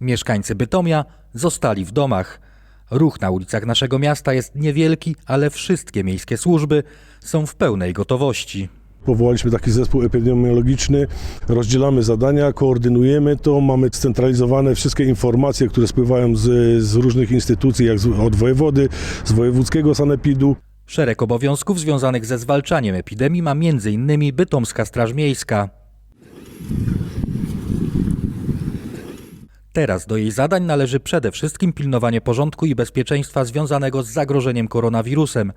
Mieszkańcy Bytomia zostali w domach. Ruch na ulicach naszego miasta jest niewielki, ale wszystkie miejskie służby są w pełnej gotowości. Powołaliśmy taki zespół epidemiologiczny, rozdzielamy zadania, koordynujemy to, mamy scentralizowane wszystkie informacje, które spływają z, z różnych instytucji, jak z, od wojewody, z wojewódzkiego sanepidu. Szereg obowiązków związanych ze zwalczaniem epidemii ma m.in. Bytomska Straż Miejska. Teraz do jej zadań należy przede wszystkim pilnowanie porządku i bezpieczeństwa związanego z zagrożeniem koronawirusem.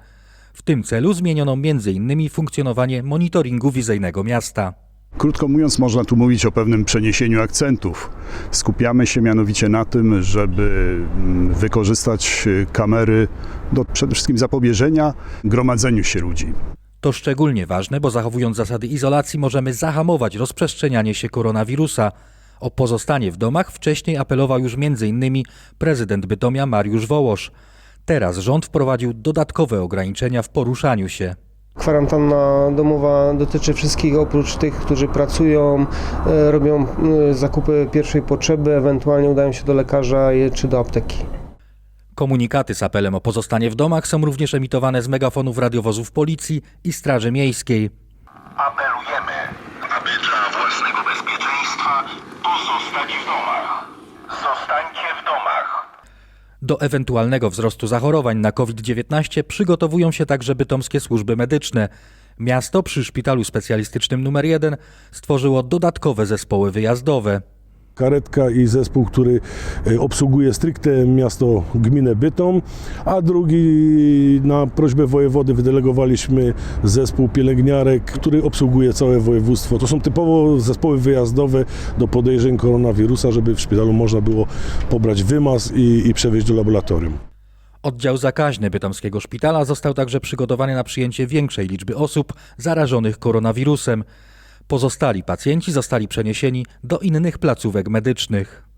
W tym celu zmieniono m.in. funkcjonowanie monitoringu wizyjnego miasta. Krótko mówiąc, można tu mówić o pewnym przeniesieniu akcentów. Skupiamy się mianowicie na tym, żeby mm, wykorzystać y, kamery do przede wszystkim zapobieżenia gromadzeniu się ludzi. To szczególnie ważne, bo zachowując zasady izolacji możemy zahamować rozprzestrzenianie się koronawirusa. O pozostanie w domach wcześniej apelował już m.in. prezydent Bytomia Mariusz Wołosz. Teraz rząd wprowadził dodatkowe ograniczenia w poruszaniu się. Kwarantanna domowa dotyczy wszystkich oprócz tych, którzy pracują, e, robią e, zakupy pierwszej potrzeby, ewentualnie udają się do lekarza czy do apteki. Komunikaty z apelem o pozostanie w domach są również emitowane z megafonów radiowozów policji i Straży Miejskiej. Apelujemy, aby dla własnego bezpieczeństwa pozostać w domach. Zostańcie w domach. Do ewentualnego wzrostu zachorowań na COVID-19 przygotowują się także bytomskie służby medyczne. Miasto przy szpitalu specjalistycznym nr 1 stworzyło dodatkowe zespoły wyjazdowe. Karetka i zespół, który e, obsługuje stricte miasto, gminę Bytom, a drugi na prośbę wojewody wydelegowaliśmy zespół pielęgniarek, który obsługuje całe województwo. To są typowo zespoły wyjazdowe do podejrzeń koronawirusa, żeby w szpitalu można było pobrać wymaz i, i przewieźć do laboratorium. Oddział zakaźny bytomskiego szpitala został także przygotowany na przyjęcie większej liczby osób zarażonych koronawirusem. Pozostali pacjenci zostali przeniesieni do innych placówek medycznych.